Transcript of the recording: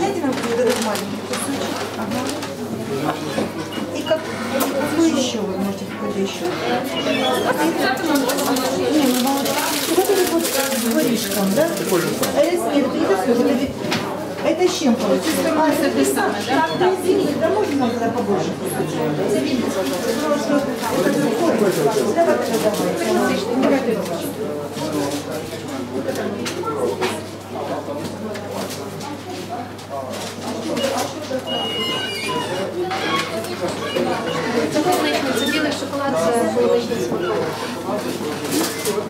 Дайте нам еще вы можете какой-то еще? Не, ну. Вот это вот с воришком, да? А это нет, это такой, это с чем получается? А, это те самое, да? Извините, да можно нам тогда побольше? Извините, пожалуйста, это. Давай, давай, давай. Давай, Шоколад смаком.